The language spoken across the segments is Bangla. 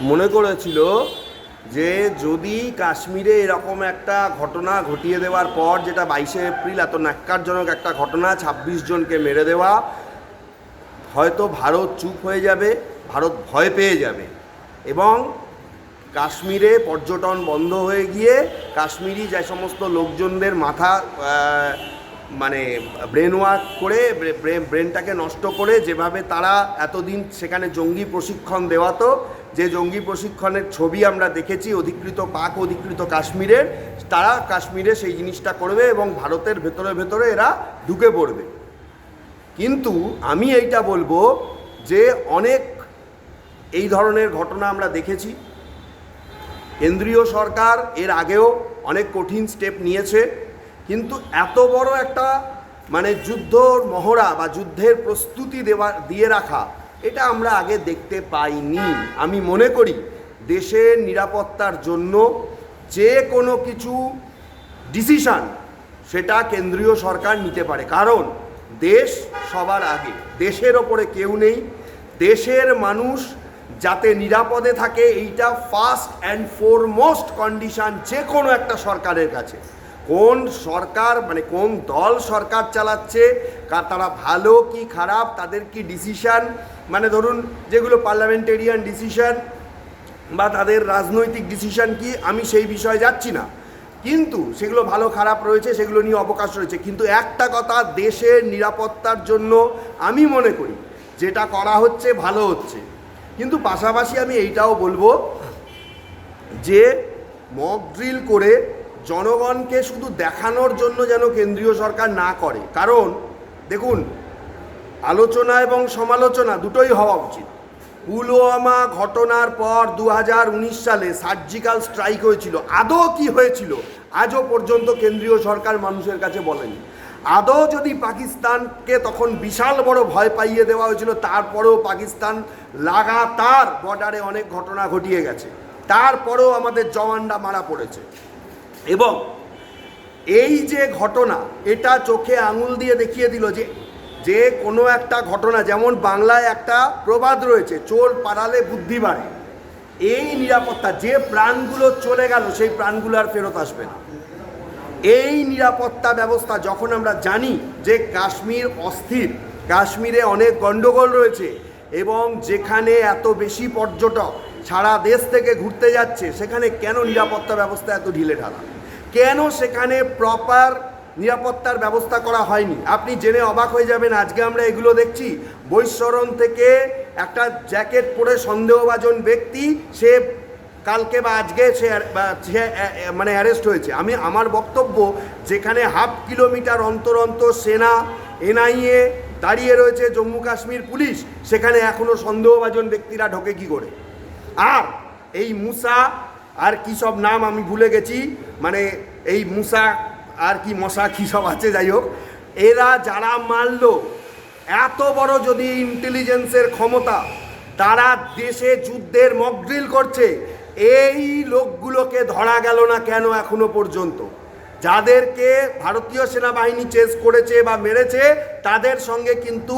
মনে করেছিল যে যদি কাশ্মীরে এরকম একটা ঘটনা ঘটিয়ে দেওয়ার পর, যেটা বাইশে এপ্রিল এত ন্যাক্কারজনক একটা ঘটনা, ছাব্বিশ জনকে মেরে দেওয়া, হয়তো ভারত চুপ হয়ে যাবে, ভারত ভয় পেয়ে যাবে। এবং কাশ্মীরে পর্যটন বন্ধ হয়ে গিয়ে কাশ্মীরি যে সমস্ত লোকজনদের মাথা মানে ব্রেন ওয়ার্ক করে ব্রেনটাকে নষ্ট করে যেভাবে তারা এতদিন সেখানে জঙ্গি প্রশিক্ষণ দেওয়াতো, যে জঙ্গি প্রশিক্ষণের ছবি আমরা দেখেছি, অধিকৃত পাক, অধিকৃত কাশ্মীরের, তারা কাশ্মীরে সেই জিনিসটা করবে এবং ভারতের ভেতরে ভেতরে এরা ঢুকে পড়বে। কিন্তু আমি এইটা বলব যে অনেক এই ধরনের ঘটনা আমরা দেখেছি। কেন্দ্রীয় সরকার এর আগেও অনেক কঠিন স্টেপ নিয়েছে। কিন্তু এত বড় একটা মানে যুদ্ধর মহড়া বা যুদ্ধের প্রস্তুতি দেওয়া, দিয়ে রাখা, এটা আমরা আগে দেখতে পাইনি। আমি মনে করি দেশের নিরাপত্তার জন্য যে কোনো কিছু ডিসিশান সেটা কেন্দ্রীয় সরকার নিতে পারে। কারণ দেশ সবার আগে, দেশের ওপরে কেউ নেই, দেশের মানুষ যাতে নিরাপদে থাকে, এইটা ফার্স্ট অ্যান্ড ফোরমোস্ট কন্ডিশন যে কোনো একটা সরকারের কাছে। কোন সরকার মানে কোন দল সরকার চালাচ্ছে তারা ভালো কি খারাপ, তাদের কি ডিসিশন মানে ধরুন, যেগুলো পার্লামেন্টেরিয়ান ডিসিশান বা তাদের রাজনৈতিক ডিসিশন কি, আমি সেই বিষয়ে যাচ্ছি না। কিন্তু সেগুলো ভালো খারাপ রয়েছে, সেগুলো নিয়ে অবকাশ রয়েছে। কিন্তু একটা কথা দেশের নিরাপত্তার জন্য আমি মনে করি, যেটা করা হচ্ছে, ভালো হচ্ছে। কিন্তু পাশাপাশি আমি এইটাও বলব যে মক ড্রিল করে জনগণকে শুধু দেখানোর জন্য যেন কেন্দ্রীয় সরকার না করে। কারণ, দেখুন, আলোচনা এবং সমালোচনা দুটোই হওয়া উচিত। পুলওয়ামা ঘটনার পর দু হাজার উনিশ সালে সার্জিক্যাল স্ট্রাইক হয়েছিল। আদৌ কি হয়েছিল, আজও পর্যন্ত কেন্দ্রীয় সরকার মানুষের কাছে বলেনি। আদৌ যদি পাকিস্তানকে তখন বিশাল বড় ভয় পাইয়ে দেওয়া হয়েছিল, তারপরেও পাকিস্তান লাগাতার বর্ডারে অনেক ঘটনা ঘটিয়ে গেছে। তারপরেও আমাদের জওয়ানরা মারা পড়েছে। এবং এই যে ঘটনা, এটা চোখে আঙুল দিয়ে দেখিয়ে দিল যে যে কোনো একটা ঘটনা, যেমন বাংলায় একটা প্রবাদ রয়েছে, চোর পাড়ালে বুদ্ধি বাড়ে। এই নিরাপত্তা, যে প্রাণগুলো চলে গেল, সেই প্রাণগুলো আর ফেরত আসবে না। এই নিরাপত্তা ব্যবস্থা যখন আমরা জানি যে কাশ্মীর অস্থির, কাশ্মীরে অনেক গণ্ডগোল রয়েছে এবং যেখানে এত বেশি পর্যটক সারা দেশ থেকে ঘুরতে যাচ্ছে, সেখানে কেন নিরাপত্তা ব্যবস্থা এত ঢিলে ঢালা? কেন সেখানে প্রপার নিরাপত্তার ব্যবস্থা করা হয়নি? আপনি জেনে অবাক হয়ে যাবেন, আজকে আমরা এগুলো দেখছি। বৈশ্বরণ থেকে একটা জ্যাকেট পরে সন্দেহভাজন ব্যক্তি, সে কালকে বা আজকে সে মানে অ্যারেস্ট হয়েছে। আমি, আমার বক্তব্য, যেখানে হাফ কিলোমিটার অন্তর অন্তর সেনা, এনআইএ দাঁড়িয়ে রয়েছে জম্মু কাশ্মীর পুলিশ, সেখানে এখনও সন্দেহভাজন ব্যক্তিরা ঢোকে কি করে? আর এই মুসা আর কি সব নাম আমি ভুলে গেছি মানে এই মুসা আর কি মশা কী সব আছে, যাই হোক। এরা যারা মারলো, এত বড় যদি ইন্টেলিজেন্সের ক্ষমতা, তারা দেশে যুদ্ধের মকড্রিল করছে, এই লোকগুলোকে ধরা গেল না কেন এখনও পর্যন্ত? যাদেরকে ভারতীয় সেনাবাহিনী চেস করেছে বা মেরেছে, তাদের সঙ্গে কিন্তু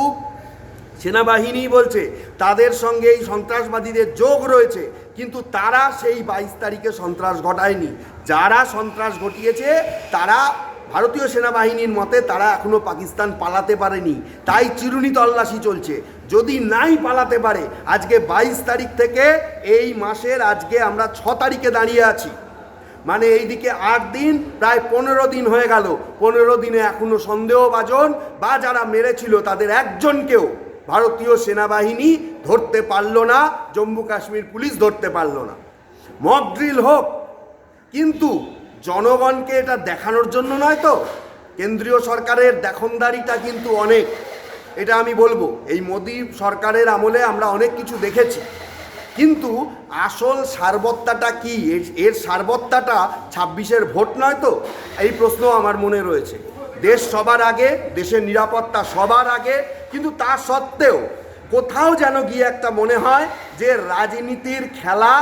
সেনাবাহিনী বলছে, তাদের সঙ্গে এই সন্ত্রাসবাদীদের যোগ রয়েছে কিন্তু তারা সেই বাইশ তারিখে সন্ত্রাস ঘটায়নি। যারা সন্ত্রাস ঘটিয়েছে, তারা ভারতীয় সেনাবাহিনীর মতে তারা এখনও পাকিস্তান পালাতে পারেনি। তাই চিরুনি তল্লাশি চলছে। যদি নাই পালাতে পারে, আজকে বাইশ তারিখ থেকে এই মাসের আজকে আমরা ছ তারিখে দাঁড়িয়ে আছি। মানে এইদিকে আট দিন, প্রায় পনেরো দিন হয়ে গেল। পনেরো দিনে এখনও সন্দেহভাজন বা যারা মেরেছিল তাদের একজনকেও ভারতীয় সেনাবাহিনী ধরতে পারল না, জম্মু কাশ্মীর পুলিশ ধরতে পারল না। মক ড্রিল হোক, কিন্তু জনগণকে এটা দেখানোর জন্য নয় তো। কেন্দ্রীয় সরকারের দেখনদারিটা কিন্তু অনেক। এটা আমি বলব, এই মোদী সরকারের আমলে আমরা অনেক কিছু দেখেছি। কিন্তু আসল সারবত্তাটা কি? এর- সারবত্তাটা ছাব্বিশের ভোট নয় তো? এই প্রশ্ন আমার মনে রয়েছে। দেশ সবার আগে, দেশের নিরাপত্তা সবার আগে কিন্তু তা সত্ত্বেও কোথাও যেন গিয়ে একটা মনে হয় যে রাজনীতির খেলা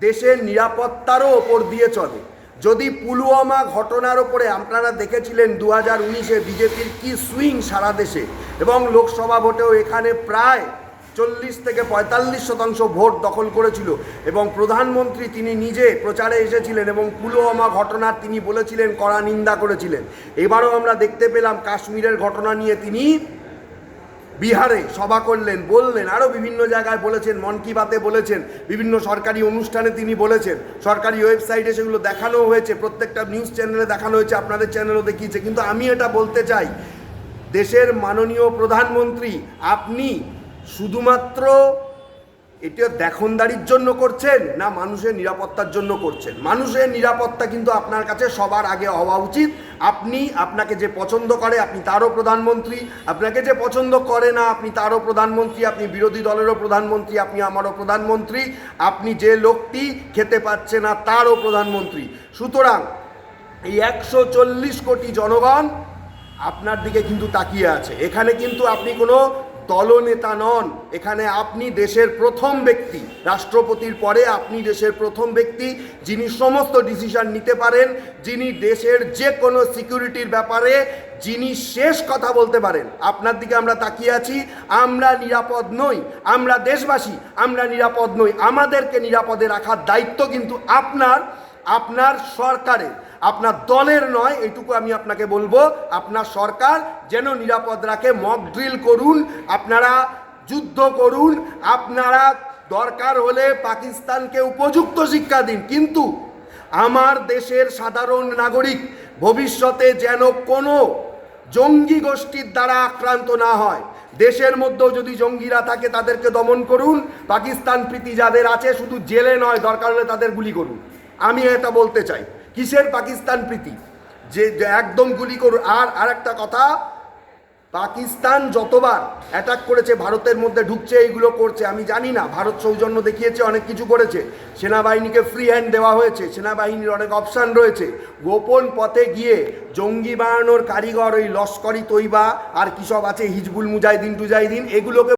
দেশের নিরাপত্তারও ওপর দিয়ে চলে। যদি পুলওয়ামা ঘটনার ওপরে আপনারা দেখেছিলেন দু হাজার উনিশে বিজেপির কি সুইং সারা দেশে এবং লোকসভা ভোটেও এখানে প্রায় চল্লিশ থেকে পঁয়তাল্লিশ শতাংশ ভোট দখল করেছিল এবং প্রধানমন্ত্রী তিনি নিজে প্রচারে এসেছিলেন এবং পুলওয়ামা ঘটনার তিনি বলেছিলেন, কড়া নিন্দা করেছিলেন। এবারও আমরা দেখতে পেলাম কাশ্মীরের ঘটনা নিয়ে তিনি বিহারে সভা করলেন, বললেন আরও বিভিন্ন জায়গায় বলেছেন, মন কি বাতে বলেছেন, বিভিন্ন সরকারি অনুষ্ঠানে তিনি বলেছেন, সরকারি ওয়েবসাইটে সেগুলো দেখানো হয়েছে, প্রত্যেকটা নিউজ চ্যানেলে দেখানো হয়েছে, আপনাদের চ্যানেলও দেখিয়েছে, কিন্তু আমি এটা বলতে চাই, দেশের মাননীয় প্রধানমন্ত্রী, আপনি শুধুমাত্র এটা দেখনদারির জন্য করছেন না মানুষের নিরাপত্তার জন্য করছেন? মানুষের নিরাপত্তা কিন্তু আপনার কাছে সবার আগে হওয়া উচিত। আপনি আপনাকে যে পছন্দ করে, আপনি তারও প্রধানমন্ত্রী। আপনাকে যে পছন্দ করে না, আপনি তারও প্রধানমন্ত্রী। আপনি বিরোধী দলেরও প্রধানমন্ত্রী, আপনি আমারও প্রধানমন্ত্রী। আপনি যে লোকটি খেতে পাচ্ছে না, তারও প্রধানমন্ত্রী। সুতরাং এই একশো চল্লিশ কোটি জনগণ আপনার দিকে কিন্তু তাকিয়ে আছে। এখানে কিন্তু আপনি কোনো দলনেতা নন এখানে আপনি দেশের প্রথম ব্যক্তি। রাষ্ট্রপতির পরে আপনি দেশের প্রথম ব্যক্তি, যিনি সমস্ত ডিসিশন নিতে পারেন, যিনি দেশের যে কোনো সিকিউরিটির ব্যাপারে, যিনি শেষ কথা বলতে পারেন। আপনার দিকে আমরা তাকিয়ে আছি, আমরা নিরাপদ নই, আমরা দেশবাসী, আমরা নিরাপদ নই। আমাদেরকে নিরাপদে রাখার দায়িত্ব কিন্তু আপনার আপনার সরকারের। আপনার দলের নয়, এটুকু আমি আপনাকে বলব, আপনার সরকার যেন নিরাপদ রাখে মক ড্রিল করুন, আপনারা যুদ্ধ করুন, আপনারা দরকার হলে পাকিস্তানকে উপযুক্ত শিক্ষা দিন। কিন্তু আমার দেশের সাধারণ নাগরিক ভবিষ্যতে যেন কোনো জঙ্গি গোষ্ঠীর দ্বারা আক্রান্ত না হয়। দেশের মধ্যেও যদি জঙ্গিরা থাকে, তাদেরকে দমন করুন। পাকিস্তান প্রীতি যাদের আছে, শুধু জেলে নয়, দরকার হলে তাদের গুলি করুন। আমি এটা বলতে চাই। কিসের পাকিস্তান প্রীতি? যে একদম গুলি করুন। আর আরেকটা কথা, পাকিস্তান যতবার অ্যাটাক করেছে, ভারতের মধ্যে ঢুকছে, এইগুলো করছে, আমি জানি না। ভারত সৌজন্য দেখিয়েছে, অনেক কিছু করেছে। সেনাবাহিনীকে ফ্রি হ্যান্ড দেওয়া হয়েছে, সেনাবাহিনীর অনেক অপশান রয়েছে। গোপন পথে গিয়ে জঙ্গি বানানোর কারিগর ওই লস্করি তৈবা, আর কী সব আছে, হিজবুল মুজাহিদিন টুজাহিদিন এগুলোকে